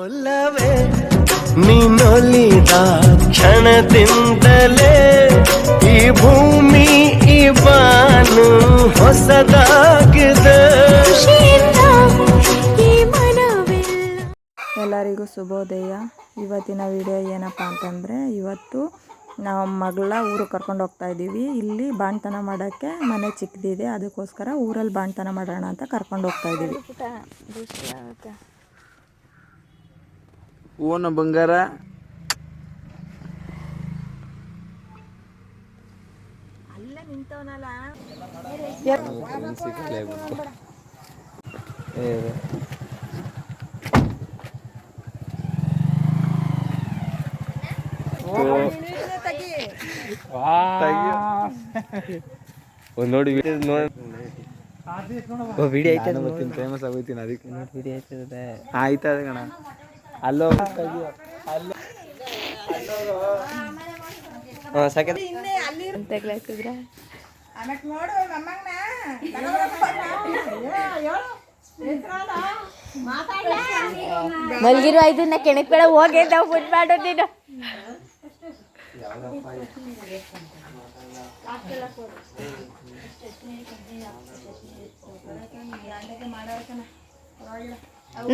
ಒಲ್ಲವೇ ನೀನೊಲಿದ ಕ್ಷಣದಿಂದಲೇ ಈ ಭೂಮಿ ಈ ಬಾನು ಹೊಸದಾಗಿದೆ. ಎಲ್ಲರಿಗೂ ಶುಭೋದಯ. ಇವತ್ತಿನ ವಿಡಿಯೋ ಏನಪ್ಪ ಅಂತಂದರೆ ಇವತ್ತು ನಾವು ಮಗಳ ಊರು ಕರ್ಕೊಂಡು ಹೋಗ್ತಾ ಇದ್ದೀವಿ. ಇಲ್ಲಿ ಬಾಣ್ತನ ಮಾಡೋಕ್ಕೆ ಮನೆ ಚಿಕ್ಕದಿದೆ. ಅದಕ್ಕೋಸ್ಕರ ಊರಲ್ಲಿ ಬಾಣ್ತನ ಮಾಡೋಣ ಅಂತ ಕರ್ಕೊಂಡು ಹೋಗ್ತಾ ಇದ್ದೀವಿ. ಓನ ಬಂಗಾರ. ಒಂದ್ ನೋಡಿ ವಿಡಿಯೋ ನೋಡಿ. ವಿಡಿಯೋ ಐತೆ ಫೇಮಸ್ ಆಗೋಯ್ತೀನಿ ಅದಕ್ಕೆ ವಿಡಿಯೋ ಐತದೆ ಆಯ್ತದ ಕಣ. ಅಲ್ಲೋ ಹಾಂ ಸಾಕೆ ಮಲ್ಗಿರು ಐದು ನಾ ಕೆಣಕ್ ಬೇಡ ಹೋಗಿ ನಾವು ಫುಡ್ ಮಾಡೋದು ನೀನು.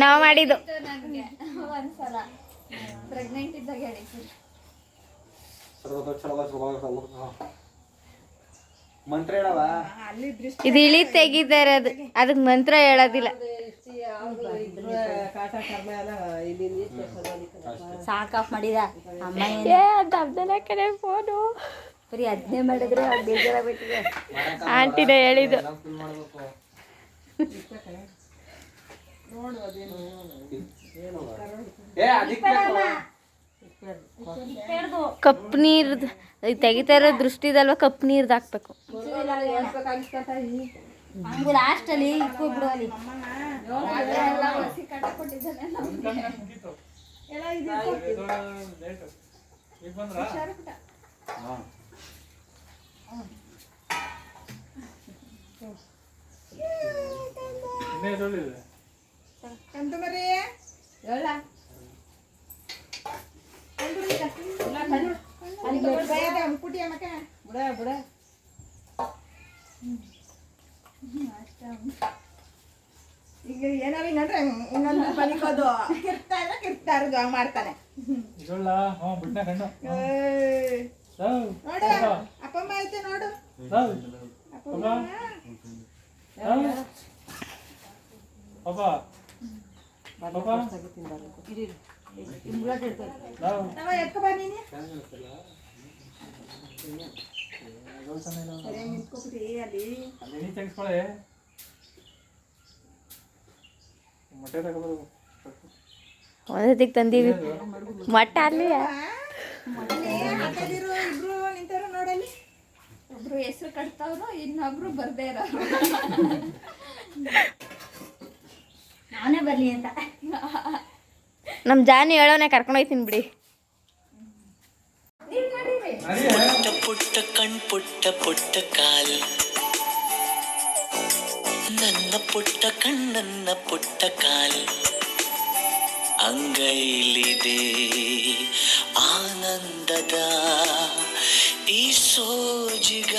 ನಾವು ಮಾಡಿದ್ದು. ಮಂತ್ರ ಹೇಳವ ಇದು ಇಳಿ ತೆಗಿತಾರೆ ಅದು. ಅದಕ್ಕೆ ಮಂತ್ರ ಹೇಳೋದಿಲ್ಲ. ಸಾಕಾಫ್ ಮಾಡಿದ. ಅಮ್ಮ ದಬ್ದನ ಕಡೆ ಫೋನು ಬರೀ ಅದನ್ನೇ ಮಾಡಿದ್ರೆ ಬೇಜಾರಾಗ್ಬಿಟ್ಟಿದೆ ಆಂಟಿನ ಹೇಳಿದ್ದು. ಕಪ್ ನೀರ್ದು ತೆಗಿತಾ ಇರೋ ದೃಷ್ಟಿದಲ್ವ ಕಪ್ ನೀರ್ದು ಹಾಕ್ಬೇಕು. ಲಾಸ್ಟಲ್ಲಿ ಲಾಸ್ಟ್ ಅಲ್ಲಿ ಇಕ್ಕು ಬಿಡು ಅಲ್ಲಿ ಈಗ ಏನಾರ ಇನ್ನಂದ್ರೆ ಇನ್ನೊಂದು ಬಲಿಕೋದು ಕಿರ್ತಾ ಇದ್ರೆ ಕಿರ್ತಾ ಇರೋದು ಹಂಗ್ ಮಾಡ್ತಾನೆ. ನೋಡು ಅಪ್ಪಮ್ಮ ಐತೆ ನೋಡು. ತಗೋ, ತಂದೀವಿ. ಮೊಟ್ಟ ಅಲ್ಲಿ ಇಬ್ರು ನಿಂತಾರ ನೋಡಲ್ಲಿ. ಒಬ್ರು ಹೆಸರು ಕಟ್ತಾವ್ರು ಇನ್ನೊಬ್ರು ಬರ್ದೇ ಇರೋ ನಾನೇ ಬರ್ಲಿ ಅಂತ. ನಮ್ಮ ಜಾನಿ ಹೇಳೋನೆ ಕರ್ಕೊಂಡು ಹೋಯ್ತೀನಿ ಬಿಡಿ. ಪುಟ್ಟ ಪುಟ್ಟ ಕಣ್ ಪುಟ್ಟ ಪುಟ್ಟ ಕಾಲ್. ನನ್ನ ಪುಟ್ಟ ಕಣ್ಣನ್ನ ಪುಟ್ಟ ಕಾಲ್. ಅಂಗೈಲಿದೆ ಆನಂದದ ಈ ಸೋಜಿಗ.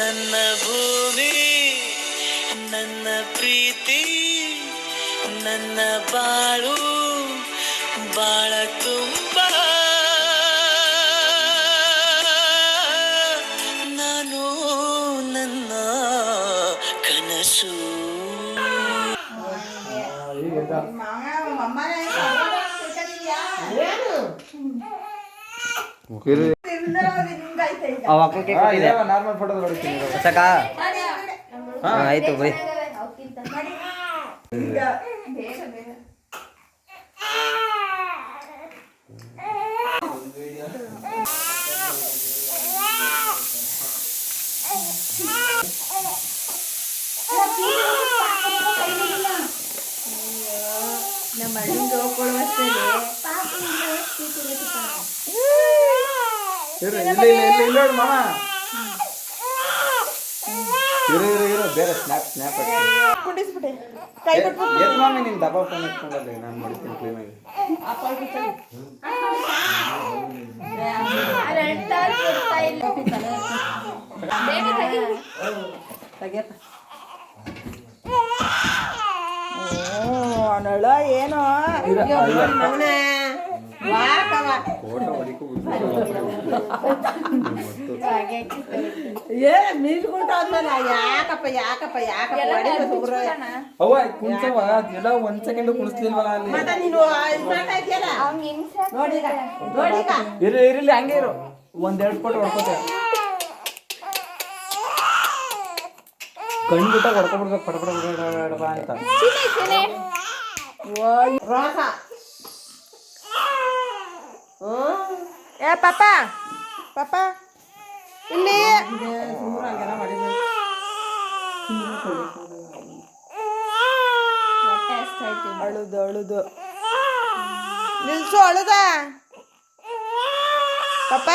ನನ್ನ ಭೂಮಿ ನನ್ನ ಪ್ರೀತಿ. ನನ್ನ ಬಾಳು ಬಾಳ ತುಂಬ. ನಾನು ನನ್ನ ಕನಸು. ಆಯ್ತು ಫೋಟೋ ಹೊಡಿತೀನಿ ಸಾಕ ಆಯ್ತು ಬೈ ನಮ್ಮ ಅಣ್ಣಂಗೆ ಹೋಗ್ಕೊಳ್ಳುವಷ್ಟೇ ಇಲ್ಲ ಇಲ್ಲ ಇಲ್ಲ ಇಲ್ಲ ನೋಡು ಮಾಮ ಇರು ಇರು ಇರು ಬೇರೆ ಸ್ನ್ಯಾಪ್ ಸ್ನ್ಯಾಪ್ ಕುಂಡಿಸ್ಬಿಟ್ಟೆ. ಕೈ ಬಿಟ್ಬಿಟ್ಟು ಎದ್ ಮಾಮಿ ನಿನ್ ಮಾಡ್ತೀನಿ ಕ್ಲೀನಾಗಿ ನಳ ಏನೋ ಮಗನೇ ಏ ಆದ್ಮೇಲೆ ಯಾಕಪ್ಪ ಯಾಕಪ್ಪ ಯಾಕಪ್ಪ? ಅವ್ವ ಕುಣ್ಸವ ಎಲ್ಲ ಒಂದ್ ಸೆಕೆಂಡ್ ಕುಣಿಸ್ಲಿಲ್ವಲ್ಲ ಅಲ್ಲಿ? ಮತ್ತೆ ನೀನು ಇದ್ ಮಾಡ್ತಾ ಇದೆಯಲ್ಲ ನೋಡೀಗ ನೋಡೀಗ. ಇರು ಇರಲಿ ಹಂಗೆ ಇರು. ಒಂದೆರಡು ಫೋಟೋ ಹೊಡ್ಕೋತೆ. ಕಣ್ಣು ಬಿಟ್ಟಾಗ ಹೊಡ್ಕೊಬಿಡ್ಬೇಕು ಪಡ ಪಡ ಪಡ ಪಡ ಪಡ ಅಂತ ರೋಸ ಹ್ಮ್ ಏ ಪಾಪ. ಪಾಪ. ಇಲ್ಲಿ. ಅಳುದು ಅಳುದು. ನಿಲ್ಸು ಅಳುದ. ಪಾಪ.